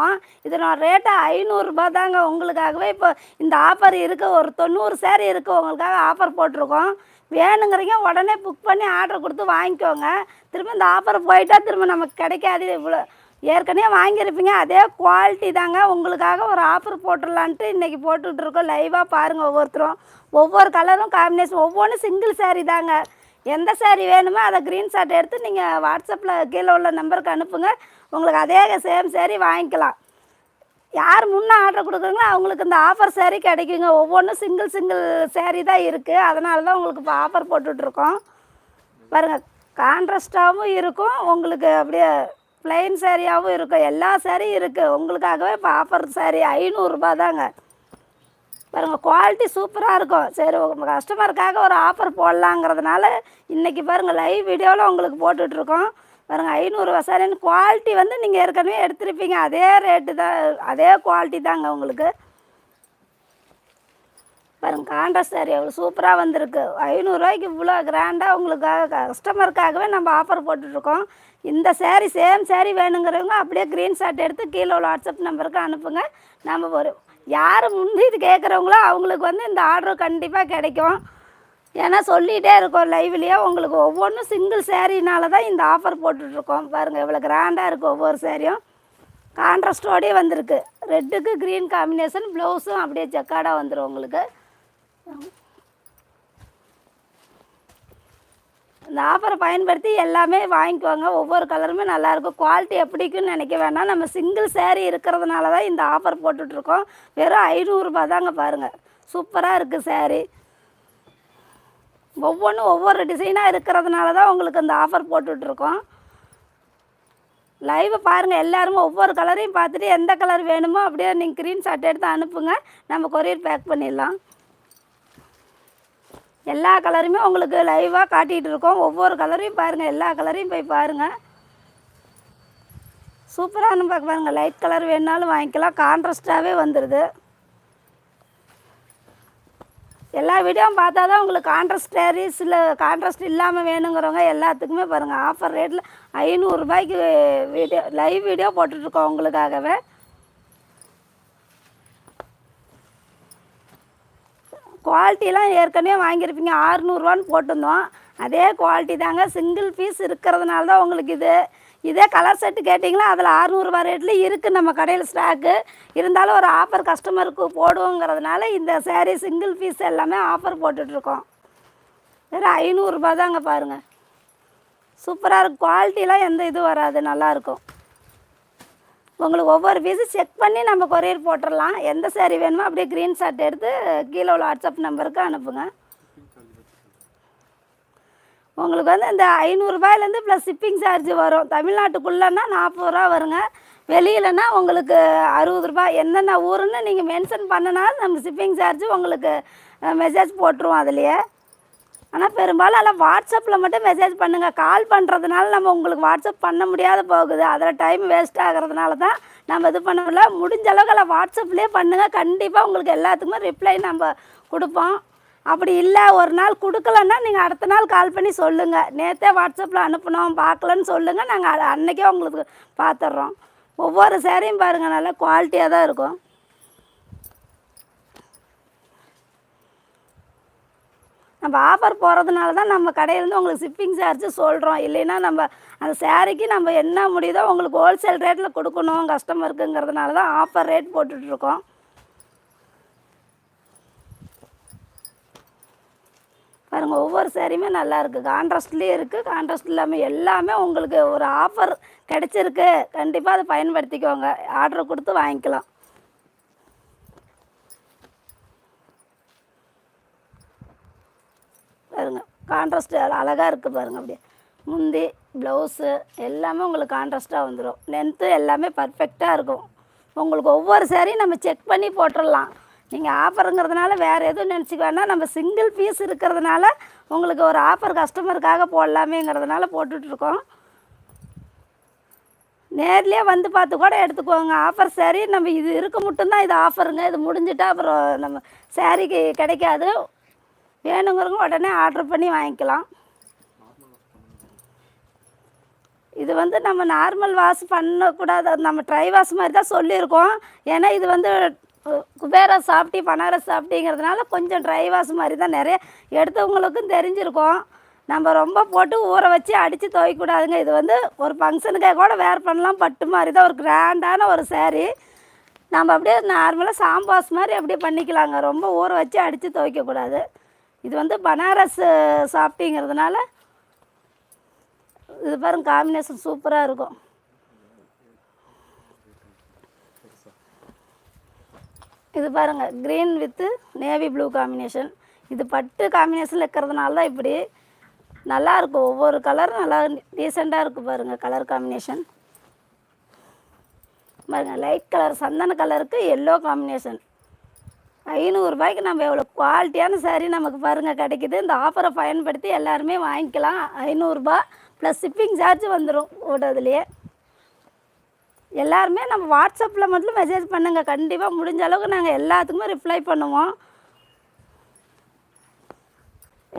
போட்டிருக்கோம் இதனோட ரேட்டு ஐநூறுரூபா தாங்க உங்களுக்காகவே இப்போ இந்த ஆஃபர் இருக்குது ஒரு தொண்ணூறு சேரீ இருக்குது உங்களுக்காக ஆஃபர் போட்டிருக்கோம். வேணுங்கிறீங்க உடனே புக் பண்ணி ஆர்டர் கொடுத்து வாங்கிக்கோங்க. திரும்ப இந்த ஆஃபர் போயிட்டால் திரும்ப நமக்கு கிடைக்காது. இவ்வளோ ஏற்கனவே வாங்கியிருப்பீங்க. அதே குவாலிட்டி தாங்க உங்களுக்காக ஒரு ஆஃபர் போட்டுடலான்ட்டு இன்றைக்கி போட்டுட்ருக்கோம் லைவாக பாருங்கள் ஒவ்வொருத்தரும். ஒவ்வொரு கலரும் காம்பினேஷன் ஒவ்வொன்றும் சிங்கிள் saree தாங்க. எந்த saree வேணுமோ அதை க்ரீன் ஷாட் எடுத்து நீங்கள் வாட்ஸ்அப்பில் கீழே உள்ள நம்பருக்கு அனுப்புங்க. உங்களுக்கு அதே சேம் saree வாங்கிக்கலாம். யார் முன்னே ஆர்டர் கொடுக்குறீங்களோ அவங்களுக்கு இந்த ஆஃபர் சேரீ கிடைக்குங்க. ஒவ்வொன்றும் சிங்கிள் சிங்கிள் சேரீ தான் இருக்குது அதனால தான் உங்களுக்கு இப்போ ஆஃபர் போட்டுட்ருக்கோம். பாருங்கள் கான்ட்ராஸ்டாகவும் இருக்கும். உங்களுக்கு அப்படியே பிளெயின் சேரீயாகவும் இருக்கும். எல்லா சேரீயும் இருக்குது உங்களுக்காகவே இப்போ ஆஃபர் சேரீ ஐநூறுரூபா தாங்க. பாருங்கள் குவாலிட்டி சூப்பராக இருக்கும். சரி உங்கள் கஸ்டமருக்காக ஒரு ஆஃபர் போடலாங்கிறதுனால இன்றைக்கி பாருங்கள் லைவ் வீடியோவில் உங்களுக்கு போட்டுட்ருக்கோம். பாருங்கள் ஐநூறு சாரின்னு குவாலிட்டி வந்து நீங்கள் ஏற்கனவே எடுத்துருப்பீங்க. அதே ரேட்டு தான் அதே குவாலிட்டி தாங்க உங்களுக்கு. பாருங்க கான்ட்ராஸ்ட் சாரி எவ்வளோ சூப்பராக வந்திருக்கு. ஐநூறுரூவாய்க்கு இவ்வளோ கிராண்டாக உங்களுக்காக கஸ்டமருக்காகவே நம்ம ஆஃபர் போட்டுட்ருக்கோம். இந்த சேரீ சேம் சேரீ வேணுங்கிறவங்க அப்படியே க்ரீன் ஷாட் எடுத்து கீழே உள்ள வாட்ஸ்அப் நம்பருக்கு அனுப்புங்க. நம்ம ஒரு யார் முந்தி இது கேட்குறவங்களோ அவங்களுக்கு வந்து இந்த ஆர்டர் கண்டிப்பாக கிடைக்கும். ஏன்னா சொல்லிகிட்டே இருக்கோம் லைவ்லேயே உங்களுக்கு ஒவ்வொன்றும் சிங்கிள் சேரீனால தான் இந்த ஆஃபர் போட்டுட்ருக்கோம். பாருங்கள் இவ்வளோ கிராண்டாக இருக்குது ஒவ்வொரு சேரீயும் கான்ட்ராஸ்டோடயே வந்திருக்கு. ரெட்டுக்கு க்ரீன் காம்பினேஷன் ப்ளவுஸும் அப்படியே ஜக்காடாக வந்துடும் உங்களுக்கு. இந்த ஆஃபரை பயன்படுத்தி எல்லாமே வாங்கிக்குவாங்க ஒவ்வொரு கலருமே நல்லாயிருக்கும் குவாலிட்டி எப்படிக்குன்னு நினைக்க வேணாம் நம்ம சிங்கிள் சேரீ இருக்கிறதுனால தான் இந்த ஆஃபர் போட்டுட்ருக்கோம். வெறும் ஐநூறுரூபா தாங்க பாருங்கள் சூப்பராக இருக்குது சேரீ ஒவ்வொன்றும் ஒவ்வொரு டிசைனாக இருக்கிறதுனால தான் உங்களுக்கு இந்த ஆஃபர் போட்டுட்ருக்கோம். லைவை பாருங்கள் எல்லாருமே ஒவ்வொரு கலரையும் பார்த்துட்டு எந்த கலர் வேணுமோ அப்படியே நீங்கள் க்ரீன் ஷாட் எடுத்து அனுப்புங்க. நம்ம கொரியர் பேக் பண்ணிடலாம். எல்லா கலருமே உங்களுக்கு லைவாக காட்டிகிட்டு இருக்கோம் ஒவ்வொரு கலரையும் பாருங்கள் எல்லா கலரையும் போய் பாருங்கள் சூப்பராக பார்க்க பாருங்கள் லைட் கலர் வேணுனாலும் வாங்கிக்கலாம். கான்ட்ராஸ்டாகவே வந்துடுது எல்லா வீடியோவும் பார்த்தா தான் உங்களுக்கு கான்ட்ராஸ்ட் சாரீஸ் இல்லை கான்ட்ராஸ்ட் இல்லாமல் வேணுங்கிறவங்க எல்லாத்துக்குமே பாருங்கள் ஆஃபர் ரேட்டில் ஐநூறுரூபாய்க்கு வீடியோ லைவ் வீடியோ போட்டுட்ருக்கோம் உங்களுக்காகவே. குவாலிட்டிலாம் ஏற்கனவே வாங்கியிருப்பீங்க. ஆறுநூறுவான்னு போட்டிருந்தோம். அதே குவாலிட்டி தாங்க. சிங்கிள் பீஸ் இருக்கிறதுனால தான் உங்களுக்கு இது. இதே கலர் செட்டு கேட்டிங்களா அதில் அறுநூறுவா ரேட்லேயும் இருக்குது நம்ம கடையில் ஸ்டாக்கு இருந்தாலும் ஒரு ஆஃபர் கஸ்டமருக்கு போடுவோங்கிறதுனால இந்த சேரீ சிங்கிள் பீஸ் எல்லாமே ஆஃபர் போட்டுட்ருக்கோம். வெறும் ஐநூறுரூபா தாங்க பாருங்கள் சூப்பராக இருக்கும். குவாலிட்டிலாம் எந்த இதுவும் வராது. நல்லாயிருக்கும் உங்களுக்கு ஒவ்வொரு பீஸும் செக் பண்ணி நம்ம கொரியர் போட்டுடலாம். எந்த சேரீ வேணுமோ அப்படியே க்ரீன் ஷாட் எடுத்து கீழே உள்ள வாட்ஸ்அப் நம்பருக்கு அனுப்புங்க. உங்களுக்கு வந்து இந்த ஐநூறுரூபாயிலேருந்து ப்ளஸ் ஷிப்பிங் சார்ஜ் வரும். தமிழ்நாட்டுக்குள்ளேன்னா நாற்பது ரூபா வருங்க. வெளியிலனா உங்களுக்கு அறுபது ரூபாய் என்னென்ன ஊருன்னு நீங்கள் மென்ஷன் பண்ணினாலும் நம்ம ஷிப்பிங் சார்ஜ் உங்களுக்கு மெசேஜ் போட்டுருவோம் அதுலேயே. ஆனால் பெரும்பாலும் எல்லாம் வாட்ஸ்அப்பில் மட்டும் மெசேஜ் பண்ணுங்கள் கால் பண்ணுறதுனால நம்ம உங்களுக்கு வாட்ஸ்அப் பண்ண முடியாத போகுது. அதில் டைம் வேஸ்ட் ஆகிறதுனால தான் நம்ம இது பண்ண முடியல. முடிஞ்ச அளவுக்கு எல்லாம் வாட்ஸ்அப்லேயே பண்ணுங்கள் கண்டிப்பாக உங்களுக்கு எல்லாத்துக்குமே ரிப்ளை நம்ம கொடுப்போம். அப்படி இல்லை ஒரு நாள் கொடுக்கலன்னா நீங்கள் அடுத்த நாள் கால் பண்ணி சொல்லுங்கள் நேற்றே வாட்ஸ்அப்பில் அனுப்பினோம் பார்க்கலன்னு சொல்லுங்கள் நாங்கள் அன்றைக்கே உங்களுக்கு பார்த்துட்றோம் ஒவ்வொரு சேரீயும் பாருங்கள் நல்லா குவாலிட்டியாக தான் இருக்கும். நம்ம ஆஃபர் போகிறதுனால தான் நம்ம கடையிலேருந்து உங்களுக்கு ஷிப்பிங் சார்ஜ் சொல்கிறோம் இல்லைன்னா நம்ம அந்த சேரீக்கு நம்ம என்ன முடியுதோ உங்களுக்கு ஹோல்சேல் ரேட்டில் கொடுக்கணும் கஸ்டமருக்குங்கிறதுனால தான் ஆஃபர் ரேட் போட்டுட்ருக்கோம் பாருங்கள் ஒவ்வொரு சேரீயுமே நல்லா இருக்குது கான்ட்ராஸ்ட்லேயே இருக்குது கான்ட்ராஸ்ட் இல்லாமல் எல்லாமே உங்களுக்கு ஒரு ஆஃபர் கிடச்சிருக்கு. கண்டிப்பாக அதை பயன்படுத்திக்கோங்க. ஆர்டர் கொடுத்து வாங்கிக்கலாம். பாருங்கள் கான்ட்ராஸ்ட் அழகாக இருக்குது பாருங்க அப்படியே. முந்தி ப்ளவுஸு எல்லாமே உங்களுக்கு கான்ட்ராஸ்ட்டாக வந்துடும் லென்த்து எல்லாமே பர்ஃபெக்டாக இருக்கும். உங்களுக்கு ஒவ்வொரு சேரீயும் நம்ம செக் பண்ணி போட்டுடலாம். நீங்கள் ஆஃபருங்கிறதுனால வேறு எதுவும் நினச்சிக்க வேணாம். நம்ம சிங்கிள் பீஸ் இருக்கிறதுனால உங்களுக்கு ஒரு ஆஃபர் கஸ்டமருக்காக போடலாமேங்கிறதுனால போட்டுட்ருக்கோம். நேர்லேயே வந்து பார்த்து கூட எடுத்துக்கோங்க. ஆஃபர் சேரீ நம்ம இது இருக்க மட்டும்தான் இது ஆஃபருங்க. இது முடிஞ்சிட்டா அப்புறம் நம்ம சேரீக்கு கிடைக்காது. வேணுங்கிறவங்க உடனே ஆர்டர் பண்ணி வாங்கிக்கலாம். இது வந்து நம்ம நார்மல் வாஷ் பண்ணக்கூடாது. நம்ம ட்ரை வாஷ் மாதிரி தான் சொல்லியிருக்கோம். ஏன்னா இது வந்து குபேரா சாப்பிட்டி பனாரஸ் சாப்பிட்டிங்கிறதுனால கொஞ்சம் ட்ரை வாஷ் மாதிரி தான் நிறைய எடுத்தவங்களுக்கும் தெரிஞ்சிருக்கும். நம்ம ரொம்ப போட்டு ஊற வச்சு அடித்து துவைக்கக்கூடாதுங்க. இது வந்து ஒரு ஃபங்க்ஷனுக்காக கூட வேர் பண்ணலாம். பட்டு மாதிரி தான் ஒரு கிராண்டான ஒரு சேரீ நம்ம அப்படியே நார்மலாக சாம்பாஸ் மாதிரி அப்படியே பண்ணிக்கலாங்க. ரொம்ப ஊற வச்சு அடித்து துவைக்கக்கூடாது. இது வந்து பனாரஸ் சாப்பிட்டிங்கிறதுனால இது பாருங்க காம்பினேஷன் சூப்பராக இருக்கும். இது பாருங்கள் green with navy blue combination இது பட்டு காம்பினேஷனில் இருக்கிறதுனால தான் இப்படி நல்லாயிருக்கும் ஒவ்வொரு கலரும் நல்லா டீசெண்டாக இருக்குது பாருங்கள் கலர் காம்பினேஷன் பாருங்க லைட் கலர் சந்தன கலருக்கு எல்லோ காம்பினேஷன் ஐநூறுரூபாய்க்கு நம்ம எவ்வளோ குவாலிட்டியான saree நமக்கு பாருங்கள் கிடைக்குது. இந்த ஆஃபரை பயன்படுத்தி எல்லாருமே வாங்கிக்கலாம். ஐநூறுரூபா ப்ளஸ் ஷிப்பிங் சார்ஜ் வந்துடும் ஓட்டதுலேயே எல்லாருமே நம்ம வாட்ஸ்அப்பில் மட்டும் மெசேஜ் பண்ணுங்கள் கண்டிப்பாக முடிஞ்ச அளவுக்கு நாங்கள் எல்லாத்துக்குமே ரிப்ளை பண்ணுவோம்.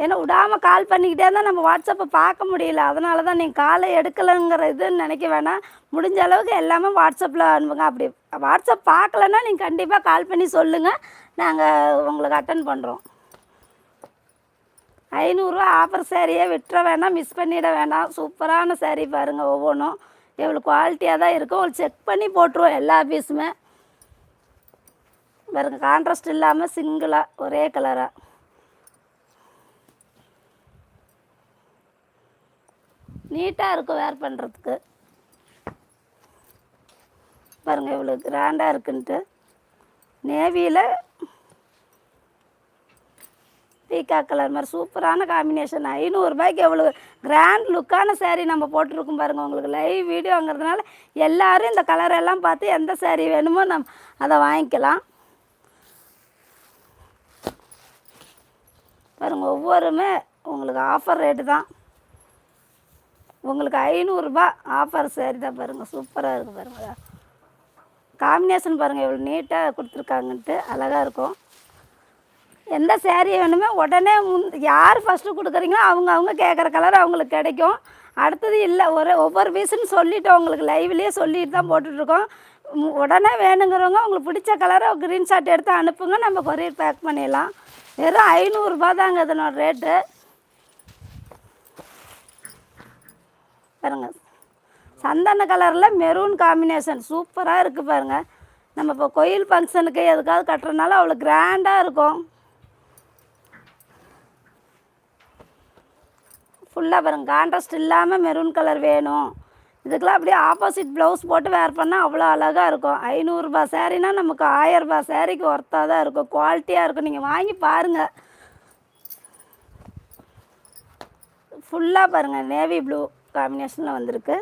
ஏன்னா விடாமல் கால் பண்ணிக்கிட்டே இருந்தால் நம்ம வாட்ஸ்அப்பை பார்க்க முடியல. அதனால தான் நீங்கள் காலை எடுக்கலைங்கிற இதுன்னு நினைக்க வேணாம். முடிஞ்ச அளவுக்கு எல்லாமே வாட்ஸ்அப்பில் அனுப்புங்க. அப்படி வாட்ஸ்அப் பார்க்கலன்னா நீங்கள் கண்டிப்பாக கால் பண்ணி சொல்லுங்கள் நாங்கள் உங்களுக்கு அட்டன் பண்ணுறோம் ஐநூறுரூவா ஆஃபர் சேரீயே விட்டுற வேணாம். மிஸ் பண்ணிட வேணாம். சூப்பரான சேரீ பாருங்கள் ஒவ்வொன்றும். எவ்வளோ குவாலிட்டியாக தான் இருக்கும் அவள் செக் பண்ணி போட்டுருவோம் எல்லா பீஸுமே பாருங்க கான்ட்ராஸ்ட் இல்லாமல் சிங்கிளாக ஒரே கலராக நீட்டாக இருக்கும் வேர் பண்ணுறதுக்கு பாருங்கள் இவ்வளோ கிராண்டாக இருக்குன்ட்டு. நேவியில் பீக்கா கலர் மாதிரி சூப்பரான காம்பினேஷன் ஐநூறுரூபாய்க்கு எவ்வளோ கிராண்ட் லுக்கான சேரீ நம்ம போட்டிருக்கோம் பாருங்கள் உங்களுக்கு லைவ் வீடியோங்கிறதுனால எல்லோரும் இந்த கலர் எல்லாம் பார்த்து எந்த சேரீ வேணுமோ நம் அதை வாங்கிக்கலாம். பாருங்கள் ஒவ்வொருமே உங்களுக்கு ஆஃபர் ரேட்டு தான். உங்களுக்கு ஐநூறுரூபா ஆஃபர் சேரீ தான் பாருங்கள் சூப்பராக இருக்குது பாருங்கள் காம்பினேஷன் பாருங்கள் எவ்வளோ நீட்டாக கொடுத்துருக்காங்கன்ட்டு அழகாக இருக்கும். எந்த சேரீ வேணுமே உடனே முன் யார் ஃபஸ்ட்டு கொடுக்குறீங்களோ அவங்க அவங்க கேட்குற கலர் அவங்களுக்கு கிடைக்கும். அடுத்தது இல்லை ஒரு ஒவ்வொரு பீஸுன்னு சொல்லிவிட்டோம் உங்களுக்கு லைவ்லேயே சொல்லிட்டு தான் போட்டுட்ருக்கோம். உடனே வேணுங்கிறவங்க உங்களுக்கு பிடிச்ச கலரை ஷாட் எடுத்து அனுப்புங்க. நம்ம கொரியர் பேக் பண்ணிடலாம். வெறும் ஐநூறுரூபா தாங்க இதனோட ரேட்டு பாருங்க. சந்தன கலரில் மெரூன் காம்பினேஷன் சூப்பராக இருக்குது பாருங்கள் நம்ம இப்போ கோயில் ஃபங்க்ஷனுக்கு எதுக்காவது கட்டுறதுனால அவ்வளோ கிராண்டாக இருக்கும். ஃபுல்லாக பாருங்க. கான்ட்ராஸ்ட் இல்லாமல் மெரூன் கலர் வேணும். இதுக்கெல்லாம் அப்படியே ஆப்போசிட் ப்ளவுஸ் போட்டு வேர் பண்ணால் அவ்வளோ அழகாக இருக்கும். ஐநூறுரூபா சேரீனா நமக்கு ஆயரரூபா சேரீக்கு ஒர்த்தாக தான் இருக்கும். குவாலிட்டியாக இருக்கும். நீங்கள் வாங்கி பாருங்கள் ஃபுல்லாக பாருங்கள் நேவி ப்ளூ காம்பினேஷனில் வந்திருக்கு.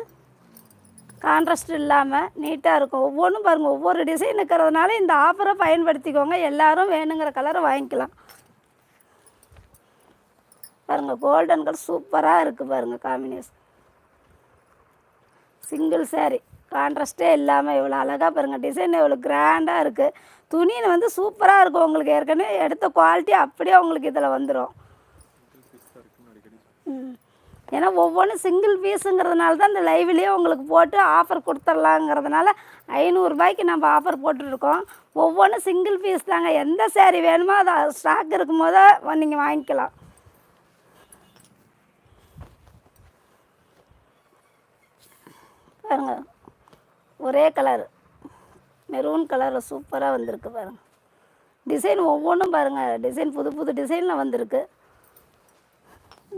கான்ட்ராஸ்ட் இல்லாமல் நீட்டாக இருக்கும். ஒவ்வொன்றும் பாருங்கள் ஒவ்வொரு டிசைன் இருக்கிறதுனால இந்த ஆஃபரை பயன்படுத்திக்கோங்க. எல்லாரும் வேணுங்கிற கலரை வாங்கிக்கலாம். பாருங்கள் கோல்டன் கலர் சூப்பராக இருக்குது பாருங்கள் காம்பினேஷன் சிங்கிள் saree. கான்ட்ராஸ்டே இல்லாமல் இவ்வளோ அழகாக பாருங்கள் டிசைன் இவ்வளோ கிராண்டாக இருக்குது துணின்னு வந்து சூப்பராக இருக்கும் உங்களுக்கு ஏற்கனவே எடுத்த குவாலிட்டி அப்படியே உங்களுக்கு இதில் வந்துடும் ம். ஏன்னா ஒவ்வொன்றும் சிங்கிள் பீஸுங்கிறதுனால தான் இந்த லைவ்லேயே உங்களுக்கு போட்டு ஆஃபர் கொடுத்துட்லாங்கிறதுனால ஐநூறுரூபாய்க்கு நம்ம ஆஃபர் போட்டுருக்கோம் ஒவ்வொன்றும் சிங்கிள் பீஸ் தாங்க. எந்த சேரீ வேணுமோ அதை ஸ்டாக் இருக்கும்போதோ நீங்கள் வாங்கிக்கலாம். பாருங்க. ஒரே கலர் மெரூன் கலரில் சூப்பராக வந்திருக்கு பாருங்கள் டிசைன் ஒவ்வொன்றும் பாருங்கள் டிசைன் புது புது டிசைனில் வந்திருக்கு.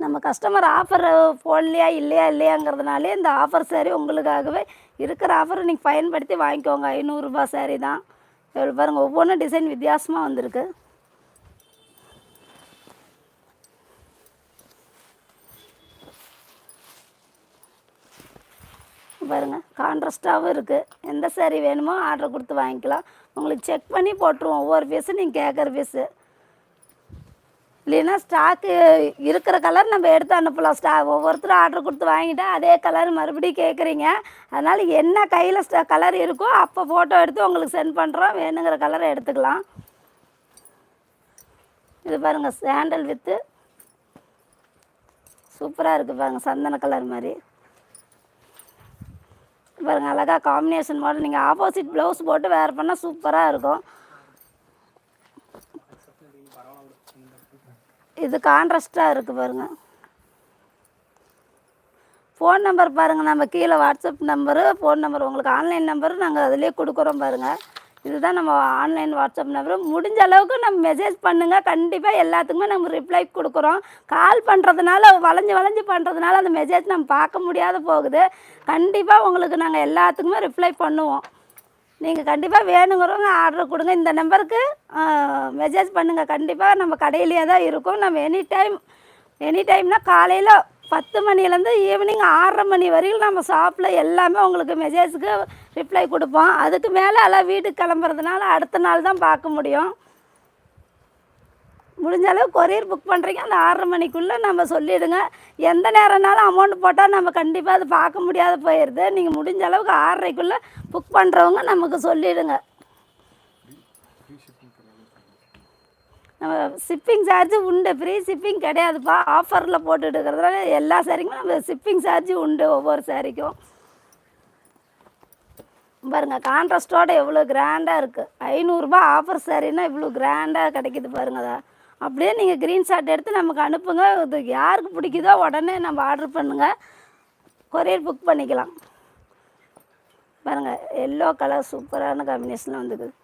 நம்ம கஸ்டமர் ஆஃபர் போடலையா இல்லையா இல்லையாங்கிறதுனாலே இந்த ஆஃபர் சேரீ உங்களுக்காகவே இருக்கிற ஆஃபரை நீங்கள் பயன்படுத்தி வாங்கிக்கோங்க. ஐநூறுரூபா சேரீ தான். இவ்வளோ பாருங்கள் ஒவ்வொன்றும் டிசைன் வித்தியாசமாக வந்திருக்கு. பாருங்க. கான்ட்ராஸ்டாகவும் இருக்குது எந்த saree வேணுமோ ஆர்டர் கொடுத்து வாங்கிக்கலாம். உங்களுக்கு செக் பண்ணி போட்டுருவோம். ஒவ்வொரு பீஸும் நீங்கள் கேட்குற பீஸு இல்லைன்னா ஸ்டாக்கு இருக்கிற கலர் நம்ம எடுத்து அனுப்பலாம். ஸ்டா ஒவ்வொருத்தரும் ஆர்டர் கொடுத்து வாங்கிட்டா அதே கலர் மறுபடியும் கேட்குறீங்க அதனால் என்ன கையில் ஸ்டா கலர் இருக்கோ அப்போ ஃபோட்டோ எடுத்து உங்களுக்கு சென்ட் பண்ணுறோம் வேணுங்கிற கலரை எடுத்துக்கலாம். இது பாருங்கள் சாண்டல் வித்து சூப்பராக இருக்குது பாருங்கள் சந்தன கலர் மாதிரி. பாருங்க அழகா காம்பினேஷன் மாடல் நீங்கள் ஆப்போசிட் ப்ளவுஸ் போட்டு வேர் பண்ணால் சூப்பராக இருக்கும். இது கான்ட்ராஸ்டாக இருக்குது பாருங்க. ஃபோன் நம்பர் பாருங்கள் நம்ம கீழே வாட்ஸ்அப் நம்பரு ஃபோன் நம்பர் உங்களுக்கு ஆன்லைன் நம்பரு நாங்கள் அதிலே கொடுக்குறோம் பாருங்கள் இதுதான் நம்ம ஆன்லைன் வாட்ஸ்அப் நம்பரு முடிஞ்ச அளவுக்கு நம்ம மெசேஜ் பண்ணுங்கள் கண்டிப்பாக எல்லாத்துக்குமே நம்ம ரிப்ளை கொடுக்குறோம். கால் பண்ணுறதுனால வளைஞ்சு வளைஞ்சு பண்ணுறதுனால அந்த மெசேஜ் நம்ம பார்க்க முடியாத போகுது. கண்டிப்பாக உங்களுக்கு நாங்கள் எல்லாத்துக்குமே ரிப்ளை பண்ணுவோம். நீங்கள் கண்டிப்பாக வேணுங்கிறவங்க ஆர்டர் கொடுங்க. இந்த நம்பருக்கு மெசேஜ் பண்ணுங்கள் கண்டிப்பாக நம்ம கடையிலேயே தான் இருக்கும். நம்ம எனி டைம் எனி டைம்னால் காலையில் பத்து மணிலேருந்து ஈவினிங் ஆறரை மணி வரையும் நம்ம ஷாப்பில் எல்லாமே உங்களுக்கு மெசேஜுக்கு ரிப்ளை கொடுப்போம். அதுக்கு மேலே எல்லாம் வீட்டுக்கு கிளம்புறதுனால அடுத்த நாள் தான் பார்க்க முடியும். முடிஞ்ச அளவு கொரியர் புக் பண்ணுறீங்க அந்த ஆறரை மணிக்குள்ளே நம்ம சொல்லிவிடுங்க எந்த நேரம்னாலும் அமௌண்ட் போட்டால் நம்ம கண்டிப்பாக அது பார்க்க முடியாத போயிடுது நீங்கள் முடிஞ்ச அளவுக்கு ஆறரைக்குள்ளே புக் பண்ணுறவங்க நமக்கு சொல்லிவிடுங்க நம்ம ஷிப்பிங் சார்ஜு உண்டு. ஃப்ரீ ஷிப்பிங் கிடையாதுப்பா. ஆஃபரில் போட்டுட்டு இருக்கிறதுனால எல்லா சாரிக்குமே நம்ம ஷிப்பிங் சார்ஜு உண்டு ஒவ்வொரு சாரிக்கும் பாருங்க கான்ட்ராஸ்டோட எவ்வளோ கிராண்டாக இருக்குது ஐநூறுரூபா ஆஃபர் சாரின்னா இவ்வளோ கிராண்டாக கிடைக்கிது பாருங்க அப்படியே நீங்கள் க்ரீன் ஷாட் எடுத்து நமக்கு அனுப்புங்க. இது யாருக்கு பிடிக்குதோ உடனே நம்ம ஆர்டர் பண்ணுங்கள் கொரியர் புக் பண்ணிக்கலாம். பாருங்கள் எல்லோ கலர் சூப்பரான காம்பினேஷனில் வந்துக்குது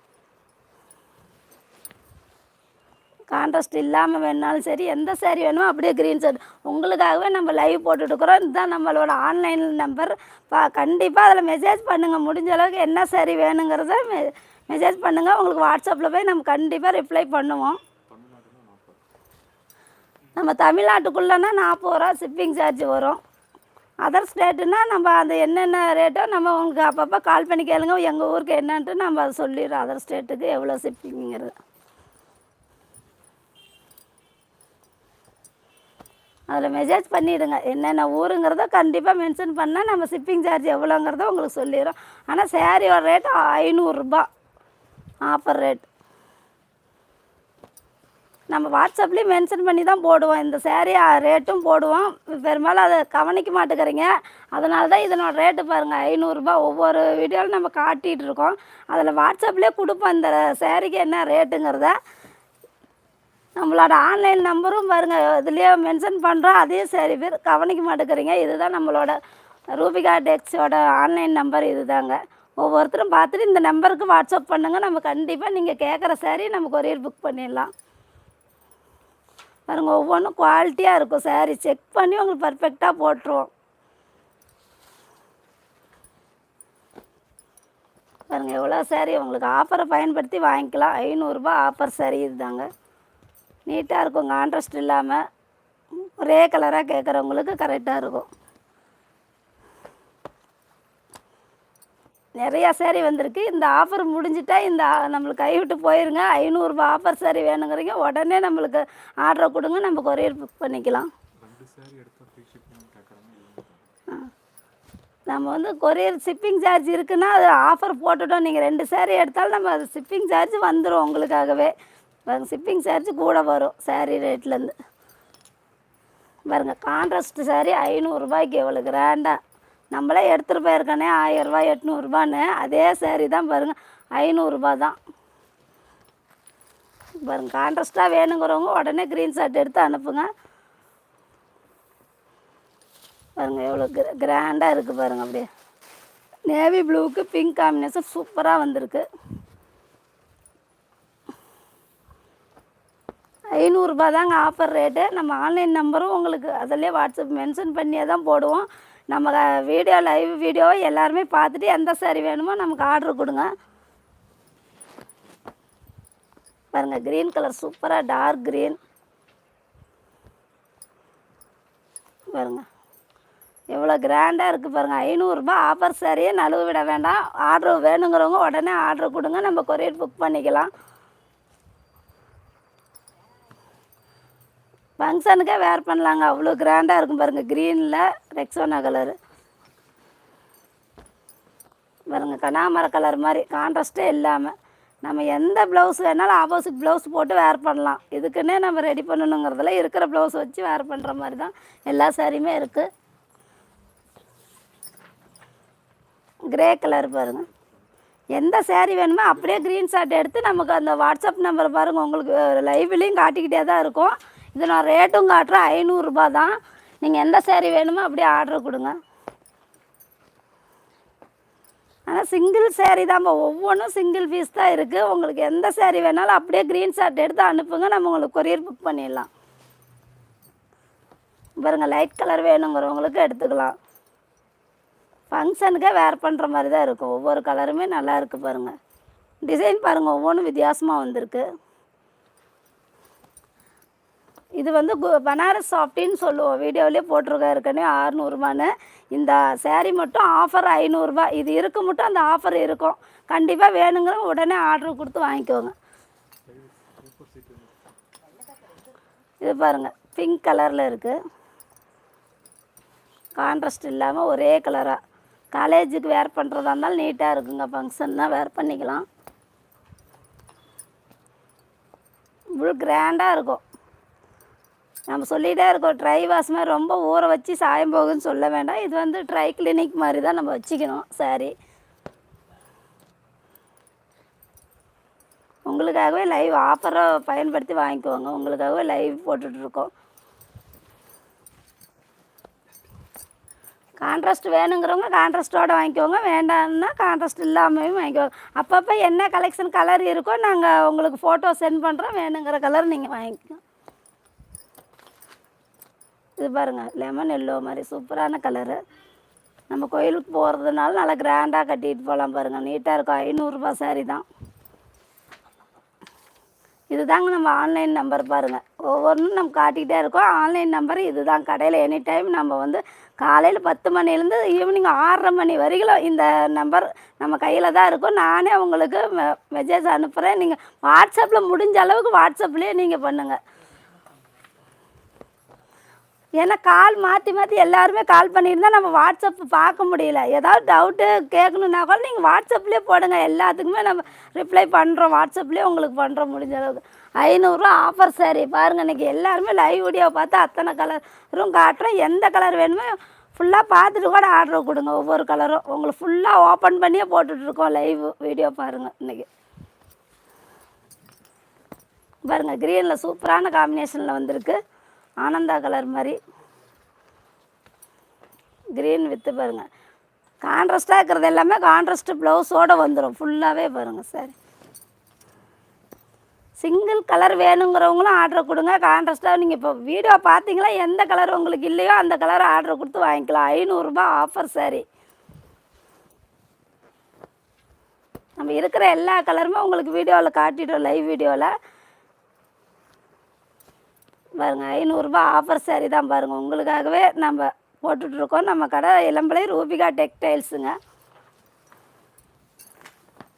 கான்ட்ராஸ்ட் இல்லாமல் வேணாலும் சரி எந்த சேரீ வேணுமோ அப்படியே க்ரீன் ஷர்ட் உங்களுக்காகவே நம்ம லைவ் போட்டுட்ருக்குறோம் இதுதான் நம்மளோட ஆன்லைன் நம்பர் பா கண்டிப்பாக அதில் மெசேஜ் பண்ணுங்கள் முடிஞ்ச அளவுக்கு என்ன சேரீ வேணுங்கிறத மெ மெசேஜ் பண்ணுங்கள் உங்களுக்கு வாட்ஸ்அப்பில் போய் நம்ம கண்டிப்பாக ரிப்ளை பண்ணுவோம். நம்ம தமிழ்நாட்டுக்குள்ளேனா நாற்பது ரூபா ஷிப்பிங் சார்ஜ் வரும். அதர் ஸ்டேட்டுனா நம்ம அந்த என்னென்ன ரேட்டோ நம்ம உங்களுக்கு அப்பப்போ கால் பண்ணி கேளுங்க. எங்கள் ஊருக்கு என்னன்ட்டு நம்ம அதை சொல்லிடுறோம் அதர் ஸ்டேட்டுக்கு எவ்வளோ ஷிப்பிங்கிறது அதில் மெசேஜ் பண்ணிவிடுங்க என்னென்ன ஊருங்கிறத கண்டிப்பாக மென்ஷன் பண்ணால் நம்ம ஷிப்பிங் சார்ஜ் எவ்வளோங்கிறத உங்களுக்கு சொல்லிடுறோம். ஆனால் சேரீயோட ரேட்டு ஐநூறுரூபா ஆஃபர் ரேட் நம்ம வாட்ஸ்அப்லேயும் மென்ஷன் பண்ணி தான் போடுவோம். இந்த சேரீ ரேட்டும் போடுவோம். பெரும்பாலும் அதை கவனிக்க மாட்டேங்கிறீங்க. அதனால தான் இதனோட ரேட்டு பாருங்கள் ஐநூறுரூபா ஒவ்வொரு வீடியோவில் நம்ம காட்டிகிட்டு இருக்கோம். அதில் வாட்ஸ்அப்லேயே கொடுப்போம். இந்த சேரீக்கு என்ன ரேட்டுங்கிறத நம்மளோட ஆன்லைன் நம்பரும் பாருங்கள் இதுலேயே மென்ஷன் பண்ணுறோம் அதையும் சரி பேர் கவனிக்க மாட்டேங்கிறீங்க. இதுதான் நம்மளோட ரூபிகா டெக்ஸோட ஆன்லைன் நம்பர் இதுதாங்க. ஒவ்வொருத்தரும் பார்த்துட்டு இந்த நம்பருக்கு வாட்ஸ்அப் பண்ணுங்கள் நம்ம கண்டிப்பாக நீங்கள் கேட்குற சாரீ நம்ம கொரியர் புக் பண்ணிடலாம். பாருங்கள் ஒவ்வொன்றும் குவாலிட்டியாக இருக்கும். சாரி செக் பண்ணி உங்களுக்கு பர்ஃபெக்டாக போட்டுருவோம். பாருங்கள் எவ்வளோ சாரி உங்களுக்கு ஆஃபரை பயன்படுத்தி வாங்கிக்கலாம். ஐநூறுரூபா ஆஃபர் சாரி இதுதாங்க. நீட்டாக இருக்கும் கான்ட்ராஸ்ட் இல்லாமல் ஒரே கலராக கேட்குறவங்களுக்கு கரெக்டாக இருக்கும். நிறையா சேரீ வந்திருக்கு. இந்த ஆஃபர் முடிஞ்சிட்டா இந்த நம்மளுக்கு கைவிட்டு போயிருங்க. ஐநூறுரூபா ஆஃபர் சேரீ வேணுங்கிறீங்க. உடனே நம்மளுக்கு ஆர்டரை கொடுங்க. நம்ம கொரியர் புக் பண்ணிக்கலாம். நம்ம வந்து கொரியர் ஷிப்பிங் சார்ஜ் இருக்குன்னா அது ஆஃபர் போட்டுட்டோம். நீங்கள் ரெண்டு சேரீ எடுத்தாலும் நம்ம அது ஷிப்பிங் சார்ஜ் வந்துடும் உங்களுக்காகவே. பாருங்க ஷிப்பிங் சார்ஜ் கூட வரும் சாரீ ரேட்லேருந்து பாருங்க கான்ட்ராஸ்ட் சாரீ ஐநூறுரூபாய்க்கு எவ்வளோ கிராண்டாக நம்மளே எடுத்துகிட்டு போயிருக்கானே ஆயிரரூபா எட்நூறுபான்னு அதே சாரீ தான் பாருங்கள் ஐநூறுரூபா தான். பாருங்க கான்ட்ராஸ்ட்டாக வேணுங்கிறவங்க உடனே க்ரீன் ஷர்ட் எடுத்து அனுப்புங்க. பாருங்க எவ்வளோ கிர கிராண்டாக இருக்குது பாருங்க அப்படியே. நேவி ப்ளூவுக்கு பிங்க் காம்பினேஷன் சூப்பராக வந்திருக்கு. ஐநூறுரூபா தாங்க ஆஃபர் ரேட்டு நம்ம ஆன்லைன் நம்பரும் உங்களுக்கு அதிலே வாட்ஸ்அப் மென்ஷன் பண்ணியே தான் போடுவோம். நம்ம வீடியோ லைவ் வீடியோவை எல்லாருமே பார்த்துட்டு எந்த சாரி வேணுமோ நமக்கு ஆர்டர் கொடுங்க. பாருங்கள் க்ரீன் கலர் சூப்பராக டார்க் க்ரீன் பாருங்க எவ்வளோ கிராண்டாக இருக்குது பாருங்கள் ஐநூறுரூபா ஆஃபர் சாரியே நழுவு விட வேண்டாம். ஆர்டர் வேணுங்கிறவங்க உடனே ஆர்டர் கொடுங்க. நம்ம கொரியர் புக் பண்ணிக்கலாம். ஃபங்க்ஷனுக்கே வேர் பண்ணலாங்க. அவ்வளோ கிராண்டாக இருக்கும் பாருங்கள் க்ரீனில் ரெக்ஸோனா கலரு பாருங்க கனாமர கலர் மாதிரி. கான்ட்ராஸ்ட்டே இல்லாமல் நம்ம எந்த ப்ளவுஸ் வேணாலும் ஆப்போசிட் ப்ளவுஸ் போட்டு வேர் பண்ணலாம். இதுக்குன்னே நம்ம ரெடி பண்ணணுங்கிறதுல இருக்கிற ப்ளவுஸ் வச்சு வேர் பண்ணுற மாதிரி தான் எல்லா சாரியுமே இருக்குது கிரே கலர் பாருங்கள் எந்த சேரீ வேணுமோ அப்படியே க்ரீன் ஷாட் எடுத்து நமக்கு அந்த வாட்ஸ்அப் நம்பர் பாருங்கள் உங்களுக்கு லைவ்லேயும் காட்டிக்கிட்டே தான் இருக்கும். இது நான் ரேட்டும் காட்டுறேன் ஐநூறுரூபா தான். நீங்கள் எந்த சேரீ வேணுமோ அப்படியே ஆர்டர் கொடுங்க. ஆனால் சிங்கிள் சேரீ தான்ப்பா ஒவ்வொன்றும் சிங்கிள் பீஸ் தான் இருக்குது உங்களுக்கு எந்த சேரீ வேணாலும் அப்படியே க்ரீன் ஷாட் எடுத்து அனுப்புங்க நம்ம உங்களுக்கு கொரியர் புக் பண்ணிடலாம். பாருங்க லைட் கலர் வேணுங்கிறவங்களுக்கு எடுத்துக்கலாம். ஃபங்க்ஷனுக்கே வேர் பண்ணுற மாதிரி தான் இருக்கும். ஒவ்வொரு கலருமே நல்லா இருக்குது பாருங்கள் டிசைன் பாருங்கள் ஒவ்வொன்றும் வித்தியாசமாக வந்திருக்கு. இது வந்து கு- பனாரஸ் சாஃப்டின்னு சொல்லுவோம். வீடியோவிலே போட்டிருக்கேன் ஏற்கனவே அறுநூறுபான்னு இந்த சேரீ மட்டும் ஆஃபர் ஐநூறுரூபா இது இருக்கு மட்டும் அந்த ஆஃபர் இருக்கும். கண்டிப்பாக வேணுங்கிற உடனே ஆர்டர் கொடுத்து வாங்கிக்கோங்க. இது பாருங்கள் பிங்க் கலரில் இருக்குது கான்ட்ராஸ்ட் இல்லாமல் ஒரே கலராக காலேஜுக்கு வேர் பண்ணுறதா இருந்தாலும் நீட்டாக இருக்குங்க. ஃபங்க்ஷன்னா வேர் பண்ணிக்கலாம். இவ்வளோ கிராண்டாக இருக்கும். நம்ம சொல்லிகிட்டே இருக்கோம் ட்ரை வாஷ் மாதிரி ரொம்ப ஊற வச்சு சாயம் போகுன்னு சொல்ல வேண்டாம். இது வந்து ட்ரை கிளினிக் மாதிரி தான் நம்ம வச்சுக்கணும். சாரி. உங்களுக்காகவே லைவ் ஆஃபரை பயன்படுத்தி வாங்கிக்கோங்க. உங்களுக்காகவே லைவ் போட்டுட்ருக்கோம் கான்ட்ராஸ்ட் வேணுங்கிறவங்க கான்ட்ராஸ்ட்டோடு வாங்கிக்கோங்க. வேண்டாம்னா கான்ட்ராஸ்ட் இல்லாமையும் வாங்கிக்கோங்க. அப்பப்போ என்ன கலெக்ஷன் கலர் இருக்கோ நாங்கள் உங்களுக்கு ஃபோட்டோ சென்ட் பண்ணுறோம் வேணுங்கிற கலர் நீங்கள் வாங்கிக்கோங்க. இது பாருங்கள் லெமன் எல்லோ மாதிரி சூப்பரான கலரு நம்ம கோயிலுக்கு போகிறதுனால நல்லா கிராண்டாக கட்டிட்டு போகலாம் பாருங்கள் நீட்டாக இருக்கும். ஐநூறுரூபா சாரி தான். இதுதாங்க நம்ம ஆன்லைன் நம்பர் பாருங்கள் ஒவ்வொன்றும் நம்ம காட்டிக்கிட்டே இருக்கோம். ஆன்லைன் நம்பர் இதுதான். கடையில் எனி டைம் நம்ம வந்து காலையில் பத்து மணிலேருந்து ஈவினிங் ஆறரை மணி வரைக்கும் இந்த நம்பர் நம்ம கையில் தான் இருக்கும். நானே உங்களுக்கு மெசேஜ் அனுப்புகிறேன் நீங்கள் வாட்ஸ்அப்பில் முடிஞ்ச அளவுக்கு வாட்ஸ்அப்லேயே நீங்கள் பண்ணுங்கள் ஏன்னா கால் மாற்றி மாற்றி எல்லாருமே கால் பண்ணியிருந்தால் நம்ம வாட்ஸ்அப் பார்க்க முடியல. ஏதாவது டவுட்டு கேட்கணுன்னா கூட நீங்கள் வாட்ஸ்அப்லேயே போடுங்க. எல்லாத்துக்குமே நம்ம ரிப்ளை பண்ணுறோம் வாட்ஸ்அப்லேயே உங்களுக்கு பண்ணுறோம் முடிஞ்ச அளவுக்கு. ஐநூறுரூவா ஆஃபர் சாரி பாருங்கள் இன்றைக்கி எல்லாருமே லைவ் வீடியோ பார்த்து அத்தனை கலரும் காட்டுறோம். எந்த கலர் வேணுமோ ஃபுல்லாக பார்த்துட்டு கூட ஆர்டர் கொடுங்க. ஒவ்வொரு கலரும் உங்களுக்கு ஃபுல்லாக ஓப்பன் பண்ணியே போட்டுட்ருக்கோம் லைவ் வீடியோ பாருங்கள் இன்றைக்கி பாருங்கள் க்ரீனில் சூப்பரான காம்பினேஷனில் வந்திருக்கு. ஆனந்தா கலர் மாதிரி. க்ரீன் வித்து பாருங்கள் கான்ட்ராஸ்ட்டாக இருக்கிறது எல்லாமே கான்ட்ராஸ்ட் ப்ளவுஸோடு வந்துடும் ஃபுல்லாகவே பாருங்கள் சார் சிங்கிள் கலர் வேணுங்கிறவங்களும் ஆர்டர் கொடுங்க. கான்ட்ராஸ்ட்டாக நீங்கள் இப்போ வீடியோ பார்த்தீங்களா? எந்த கலர் உங்களுக்கு இல்லையோ அந்த கலர் ஆர்டர் கொடுத்து வாங்கிக்கலாம். ஐநூறுரூபா ஆஃபர் சாரி நம்ம இருக்கிற எல்லா கலருமே உங்களுக்கு வீடியோவில் காட்டிட்டோம் லைவ் வீடியோவில் பாருங்க ஐநூறுரூபா ஆஃபர் சாரீ தான் பாருங்கள் உங்களுக்காகவே நம்ம போட்டுட்ருக்கோம். நம்ம கடை இளம்பலை ரூபிகா டெக்டைல்ஸுங்க.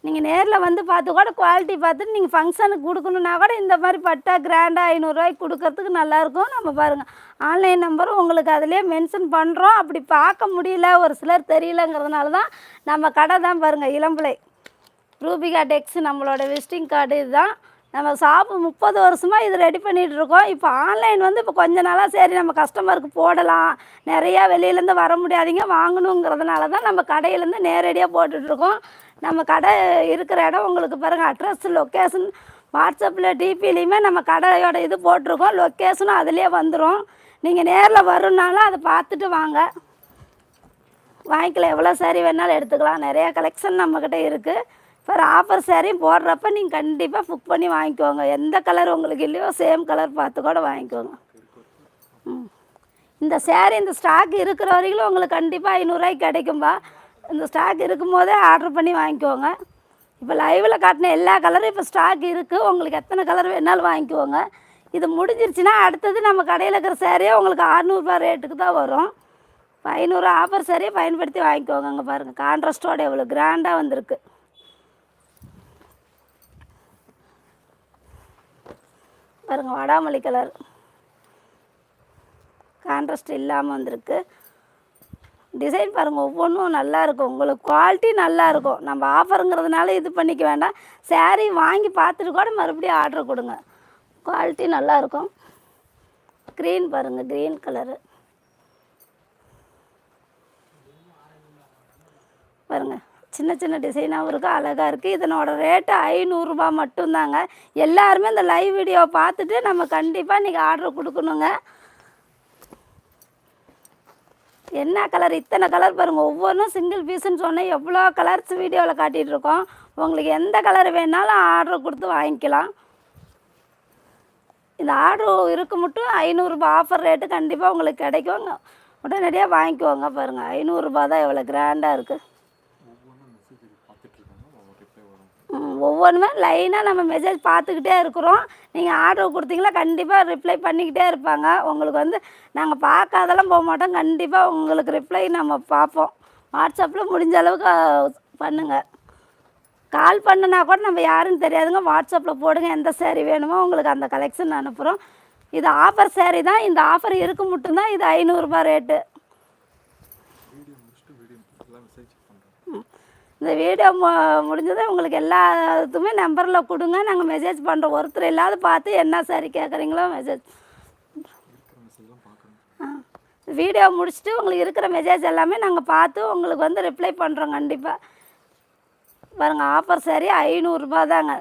நீங்கள் நேரில் வந்து பார்த்து கூட குவாலிட்டி பார்த்துட்டு நீங்கள் ஃபங்க்ஷனுக்கு கொடுக்கணுன்னா கூட இந்த மாதிரி பட்டா கிராண்டாக ஐநூறுரூவாய்க்கு கொடுக்கறதுக்கு நல்லாயிருக்கும். நம்ம பாருங்கள் ஆன்லைன் நம்பரும் உங்களுக்கு அதிலே மென்ஷன் பண்ணுறோம் அப்படி பார்க்க முடியல ஒரு சிலர் தெரியலங்கிறதுனால தான் நம்ம கடை தான் பாருங்கள் இளம்பிள்ளை ரூபிகா டெக்ஸ் நம்மளோட விசிட்டிங் கார்டு இதுதான் நம்ம ஷாப்பு முப்பது வருஷமாக இது ரெடி பண்ணிகிட்டு இருக்கோம் இப்போ ஆன்லைன் வந்து இப்போ கொஞ்ச நாளாக சரி நம்ம கஸ்டமருக்கு போடலாம். நிறையா வெளியிலேருந்து வர முடியாதீங்க வாங்கணுங்கிறதுனால தான் நம்ம கடையிலேருந்து நேரடியாக போட்டுட்ருக்கோம். நம்ம கடை இருக்கிற இடம் உங்களுக்கு பாருங்கள் அட்ரஸ் லொக்கேஷன் வாட்ஸ்அப்பில் டிபிலையுமே நம்ம கடையோட இது போட்டிருக்கோம். லொக்கேஷனும் அதிலே வந்துடும் நீங்கள் நேரில் வரணுனாலும் அதை பார்த்துட்டு வாங்க. வாங்கிக்கலாம். எவ்வளோ சரி வேணாலும் எடுத்துக்கலாம். நிறையா கலெக்ஷன் நம்மக்கிட்ட இருக்குது இப்போ ஆஃபர் சேரீயும் போடுறப்ப நீங்கள் கண்டிப்பாக புக் பண்ணி வாங்கிக்கோங்க. எந்த கலர் உங்களுக்கு இல்லையோ சேம் கலர் பார்த்து கூட வாங்கிக்கோங்க. ம். இந்த சேரீ இந்த ஸ்டாக் இருக்கிற வரைக்கும் உங்களுக்கு கண்டிப்பாக ஐநூறுரூவாய்க்கு கிடைக்கும்பா இந்த ஸ்டாக் இருக்கும் போதே ஆர்டர் பண்ணி வாங்கிக்கோங்க. இப்போ லைவில் காட்டின எல்லா கலரும் இப்போ ஸ்டாக் இருக்குது உங்களுக்கு எத்தனை கலர் வேணாலும் வாங்கிக்கோங்க. இது முடிஞ்சிருச்சுன்னா அடுத்தது நம்ம கடையில் இருக்கிற சேரீயே உங்களுக்கு அறநூறுபா ரேட்டுக்கு தான் வரும். இப்போ ஐநூறு ஆஃபர் சேரீயை பயன்படுத்தி வாங்கிக்கோங்க அங்கே பாருங்கள் கான்ட்ராஸ்டோட எவ்வளோ கிராண்டாக வந்திருக்கு. பாருங்கள் வாடாமல்லி கலர் கான்ட்ராஸ்ட் இல்லாமல் வந்திருக்கு. டிசைன் பாருங்கள் ஒவ்வொன்றும் நல்லாயிருக்கும் உங்களுக்கு குவாலிட்டி நல்லாயிருக்கும் நம்ம ஆஃபருங்கிறதுனால இது பண்ணிக்க வேண்டாம். Saree வாங்கி பார்த்துட்டு கூட மறுபடியும் ஆர்டர் கொடுங்க. குவாலிட்டி நல்லாயிருக்கும் க்ரீன் பாருங்கள் க்ரீன் கலரு பாருங்கள் சின்ன சின்ன டிசைனாகவும் இருக்குது அழகாக இருக்குது இதனோட ரேட்டு ஐநூறுரூபா மட்டும்தாங்க. எல்லாருமே இந்த லைவ் வீடியோவை பார்த்துட்டு நம்ம கண்டிப்பாக இன்றைக்கி ஆர்டர் கொடுக்கணுங்க. என்ன கலர் இத்தனை கலர் பாருங்கள் ஒவ்வொன்றும் சிங்கிள் பீஸுன்னு சொன்னால் எவ்வளோ கலர்ஸ் வீடியோவில் காட்டிகிட்ருக்கோம் உங்களுக்கு எந்த கலர் வேணாலும் ஆர்டர் கொடுத்து வாங்கிக்கலாம். இந்த ஆர்டர் இருக்கு மட்டும் ஐநூறுரூபா ஆஃபர் ரேட்டு கண்டிப்பாக உங்களுக்கு கிடைக்கும் உடனடியாக வாங்கிக்கோங்க பாருங்கள் ஐநூறுரூபா தான் எவ்வளோ கிராண்டாக இருக்குது ஒவ்வொன்றும் மெசேஜ் பார்த்துட்டு இருக்காங்க அவங்க ரிப்ளை வரும் ஒவ்வொன்றுமே லைனாக நம்ம மெசேஜ் பார்த்துக்கிட்டே இருக்கிறோம். நீங்கள் ஆர்டர் கொடுத்தீங்களா கண்டிப்பாக ரிப்ளை பண்ணிக்கிட்டே இருப்பாங்க. உங்களுக்கு வந்து நாங்கள் பார்க்காதெல்லாம் போக மாட்டோம். கண்டிப்பாக உங்களுக்கு ரிப்ளை நம்ம பார்ப்போம். வாட்ஸ்அப்பில் முடிஞ்ச அளவுக்கு பண்ணுங்கள் கால் பண்ணுனா கூட நம்ம யாருன்னு தெரியாதுங்க. வாட்ஸ்அப்பில் போடுங்க. எந்த சேரீ வேணுமோ உங்களுக்கு அந்த கலெக்ஷன் அனுப்புகிறோம் இது ஆஃபர் சேரீ தான். இந்த ஆஃபர் இருக்கு மட்டும்தான். இது ஐநூறுரூபா ரேட்டு வீடியோ முடிச்சுட்டு வீடியோ எல்லாம் மெசேஜ் பண்ணுறேன் இந்த வீடியோ மு முடிஞ்சதை உங்களுக்கு எல்லா நம்பரில் கொடுங்க. நாங்கள் மெசேஜ் பண்ணுறோம் ஒருத்தர் இல்லாத பார்த்து என்ன சாரி கேட்குறீங்களோ மெசேஜ் வீடியோ முடிச்சுட்டு உங்களுக்கு இருக்கிற மெசேஜ் எல்லாமே நாங்கள் பார்த்து உங்களுக்கு வந்து ரிப்ளை பண்ணுறோம் கண்டிப்பாக பாருங்கள் ஆஃபர் சரி ஐநூறுரூபா தாங்க.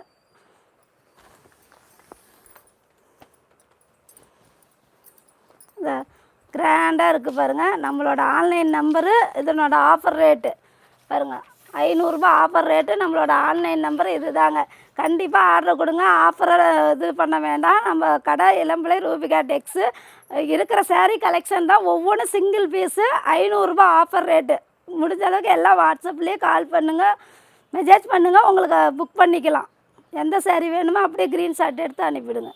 இந்த கிராண்டாக இருக்குது பாருங்கள் நம்மளோட ஆன்லைன் நம்பரு இதனோட ஆஃபர் ரேட்டு பாருங்கள் ஐநூறுரூபா ஆஃபர் ரேட்டு நம்மளோட ஆன்லைன் நம்பர் இது தாங்க கண்டிப்பாக ஆர்டர் கொடுங்க ஆஃபரை இது பண்ண வேண்டாம். நம்ம கடை இளம்பிள்ளை ரூபிகா டெக்ஸு இருக்கிற சேரீ கலெக்ஷன் தான் ஒவ்வொன்றும் சிங்கிள் பீஸு ஐநூறுரூபா ஆஃபர் ரேட்டு முடிஞ்ச அளவுக்கு எல்லாம் வாட்ஸ்அப்லேயே கால் பண்ணுங்கள் மெசேஜ் பண்ணுங்கள் உங்களுக்கு புக் பண்ணிக்கலாம். எந்த சேரீ வேணுமோ அப்படியே க்ரீன் ஷாட் எடுத்து அனுப்பிவிடுங்க.